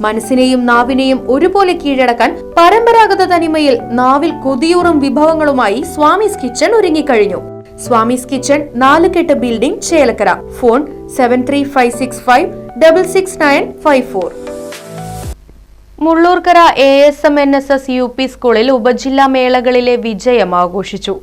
മനസ്സിനെയും നാവിനെയും ഒരുപോലെ കീഴടക്കാൻ പരമ്പരാഗത തനിമയിൽ നാവിൽ കൊതിയൂറും വിഭവങ്ങളുമായി സ്വാമിസ് കിച്ചൺ ഒരുങ്ങിക്കഴിഞ്ഞു. Swami's kitchen Nalukettu building Chelakkara. Phone seven three five six five double six nine five four Mullurkara A S M N S S U P സ്കൂളിൽ ഉപജില്ലാ മേളകളിലെ വിജയം ആഘോഷിച്ചു.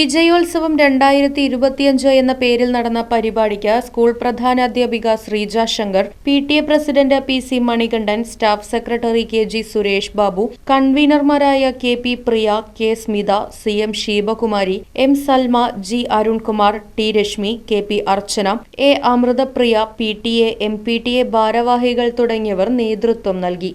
വിജയോത്സവം രണ്ടായിരത്തി ഇരുപത്തിയഞ്ച് എന്ന പേരിൽ നടന്ന പരിപാടിക്ക് school പ്രധാനാധ്യാപിക Sreeja Shankar P T A president P C Manikandan staff secretary K G Suresh Babu കൺവീനർമാരായ K P Priya K Smitha C M Sheebakumari M Salma G Arunkumar T Reshmi K P Archana A Amrithapriya P T A M P T A ഭാരവാഹികൾ തുടങ്ങിയവർ നേതൃത്വം നൽകി.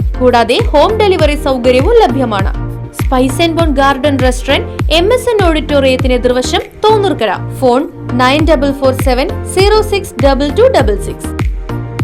കൂടാതെ home delivery സൗകര്യവും ലഭ്യമാണ്. Spice and bone garden restaurant M S N ഓഡിറ്റോറിയത്തിന് എതിർവശം Thonnurkara. Phone nine double four seven zero six double two double six